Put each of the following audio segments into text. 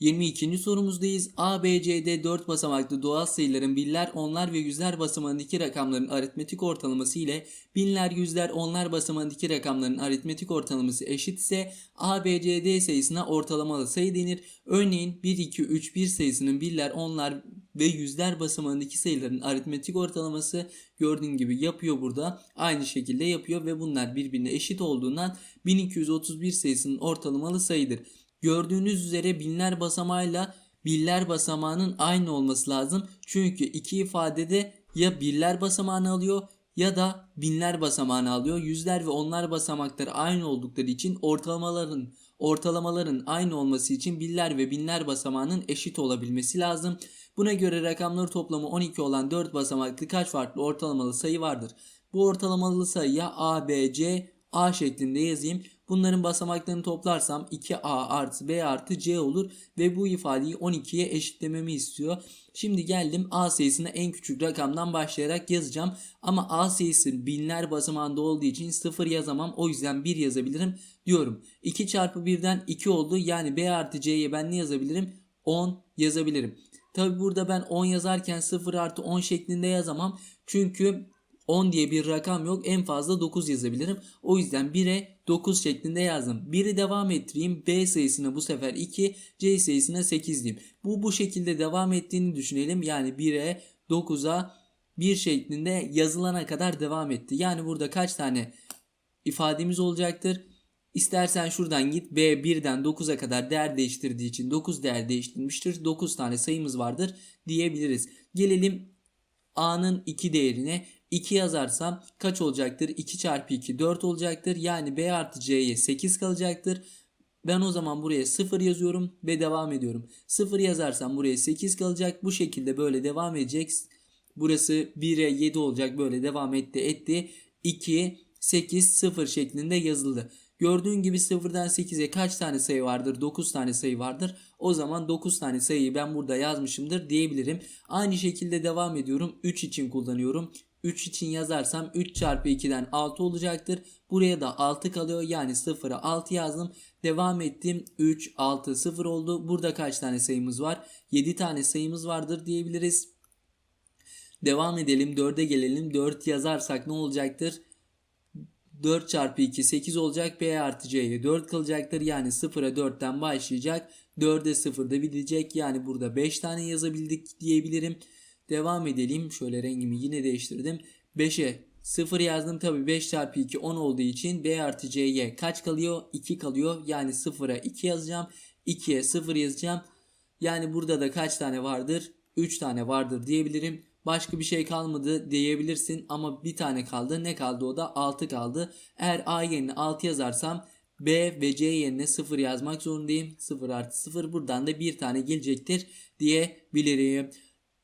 22. sorumuzdayız. A, B, C, D 4 basamaklı doğal sayıların birler, onlar ve yüzler basamağındaki rakamların aritmetik ortalaması ile binler, yüzler, onlar basamağındaki rakamların aritmetik ortalaması eşit ise A, B, C, D sayısına ortalamalı sayı denir. Örneğin 1, 2, 3, 1 sayısının birler, onlar ve yüzler basamağındaki sayıların aritmetik ortalaması gördüğün gibi yapıyor burada. Aynı şekilde yapıyor ve bunlar birbirine eşit olduğundan 1231 sayısının ortalamalı sayıdır. Gördüğünüz üzere binler basamağıyla birler basamağının aynı olması lazım. Çünkü iki ifadede ya birler basamağını alıyor ya da binler basamağını alıyor. Yüzler ve onlar basamakları aynı oldukları için ortalamaların ortalamaların aynı olması için birler ve binler basamağının eşit olabilmesi lazım. Buna göre rakamları toplamı 12 olan 4 basamaklı kaç farklı ortalamalı sayı vardır? Bu ortalamalı sayıya A, B, C, A şeklinde yazayım. Bunların basamaklarını toplarsam 2A artı B artı C olur ve bu ifadeyi 12'ye eşitlememi istiyor. Şimdi geldim A sayısını en küçük rakamdan başlayarak yazacağım. Ama A sayısı binler basamağında olduğu için 0 yazamam. O yüzden 1 yazabilirim diyorum. 2 çarpı 1'den 2 oldu. Yani B artı C'ye ben ne yazabilirim? 10 yazabilirim. Tabi burada ben 10 yazarken 0 artı 10 şeklinde yazamam. Çünkü 10 diye bir rakam yok. En fazla 9 yazabilirim. O yüzden 1'e 9 şeklinde yazdım. 1'i devam ettireyim. B sayısına bu sefer 2, C sayısına 8 diyeyim. Bu bu şekilde devam ettiğini düşünelim. Yani 1'e 9'a 1 şeklinde yazılana kadar devam etti. Yani burada kaç tane ifademiz olacaktır? İstersen şuradan git B 1'den 9'a kadar değer değiştirdiği için 9 değer değiştirmiştir. 9 tane sayımız vardır diyebiliriz. Gelelim A'nın 2 değerine 2 yazarsam kaç olacaktır? 2 çarpı 2 4 olacaktır. Yani B artı C'ye 8 kalacaktır. Ben o zaman buraya 0 yazıyorum ve devam ediyorum. 0 yazarsam buraya 8 kalacak. Bu şekilde böyle devam edecek. Burası 1'e 7 olacak. Böyle devam etti etti. 2, 8, 0 şeklinde yazıldı. Gördüğün gibi 0'dan 8'e kaç tane sayı vardır? 9 tane sayı vardır. O zaman 9 tane sayıyı ben burada yazmışımdır diyebilirim. Aynı şekilde devam ediyorum. 3 için kullanıyorum. 3 için yazarsam 3 çarpı 2'den 6 olacaktır. Buraya da 6 kalıyor. Yani 0'a 6 yazdım. Devam ettim. 3, 6, 0 oldu. Burada kaç tane sayımız var? 7 tane sayımız vardır diyebiliriz. Devam edelim. 4'e gelelim. 4 yazarsak ne olacaktır? 4 çarpı 2 8 olacak. B artı C'ye 4 kalacaktır. Yani 0'a 4'ten başlayacak. 4'e 0'da bitecek. Yani burada 5 tane yazabildik diyebilirim. Devam edelim. Şöyle rengimi yine değiştirdim. 5'e 0 yazdım. Tabi 5 çarpı 2 10 olduğu için B artı C'ye kaç kalıyor? 2 kalıyor. Yani 0'a 2 yazacağım. 2'ye 0 yazacağım. Yani burada da kaç tane vardır? 3 tane vardır diyebilirim. Başka bir şey kalmadı diyebilirsin ama bir tane kaldı. Ne kaldı o da 6 kaldı. Eğer A yerine 6 yazarsam B ve C yerine 0 yazmak zorundayım. 0 artı 0 buradan da bir tane gelecektir diyebilirim.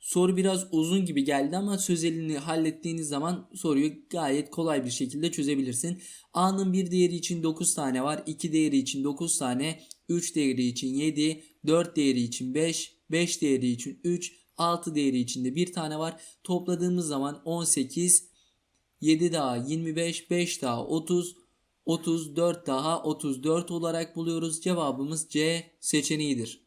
Soru biraz uzun gibi geldi ama sözelini hallettiğiniz zaman soruyu gayet kolay bir şekilde çözebilirsin. A'nın bir değeri için 9 tane var. 2 değeri için 9 tane. 3 değeri için 7. 4 değeri için 5. 5 değeri için 3. 6 değeri içinde bir tane var. Topladığımız zaman 18, 7 daha 25, 5 daha 30, 34 daha 34 olarak buluyoruz. Cevabımız C seçeneğidir.